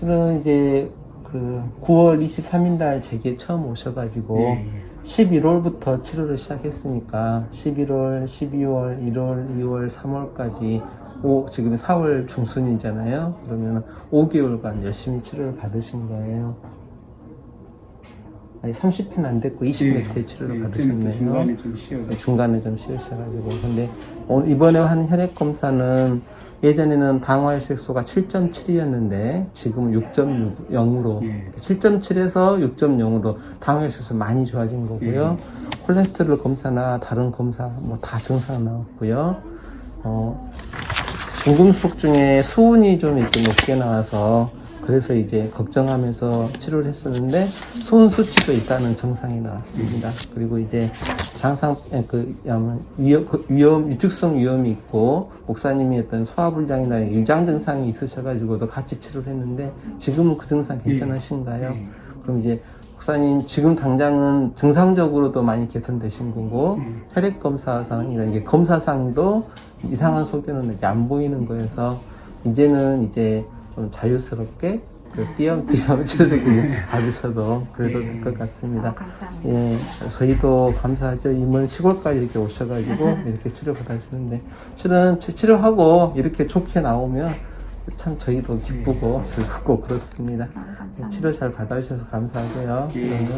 실은 이제 그 9월 23일 날 제게 처음 오셔가지고 예, 11월부터 치료를 시작했으니까 11월, 12월, 1월, 2월, 3월까지 오, 지금 4월 중순이잖아요. 그러면 5개월간 열심히 치료를 받으신 거예요. 아니 30회는 안 됐고 20회 치료를 예, 받으셨네요. 중간에 좀 쉬어가 중간에 좀 쉬으셔가지고 근데 오늘 이번에 한 혈액 검사는 예전에는 당화혈 색소가 7.7이었는데 지금은 6.0으로 예. 7.7에서 6.0으로 당화혈 색소 많이 좋아진 거고요. 콜레스테롤 검사나 다른 검사 뭐 다 정상 나왔고요. 어, 중금속 중에 수은이 좀 이렇게 높게 나와서 그래서 이제 걱정하면서 치료를 했었는데 수은 수치도 일단은 정상이 나왔습니다. 그리고 이제 장상 에, 그 음, 위험, 그 위험 유축성 위험이 있고 목사님이 어떤 소화불량이나 유장 증상이 있으셔가지고도 같이 치료를 했는데 지금은 그 증상 괜찮으신가요? 예. 그럼 이제 목사님 지금 당장은 증상적으로도 많이 개선되신 거고 음. 혈액 검사상 이런 게 검사상도 이상한 소견은 이제 안 보이는 거여서 이제는 이제 좀 자유스럽게 그 띄엄띄엄 치료를 받으셔도 그래도 될 것 같습니다. 아, 감사합니다. 예, 저희도 감사하죠. 이번 시골까지 이렇게 오셔가지고 이렇게 치료 받아주는데 실은 치- 치료하고 이렇게 좋게 나오면 참 저희도 기쁘고 즐겁고 그렇습니다. 아, 감사합니다. 치료 잘 받아주셔서 감사하고요. 예. 네.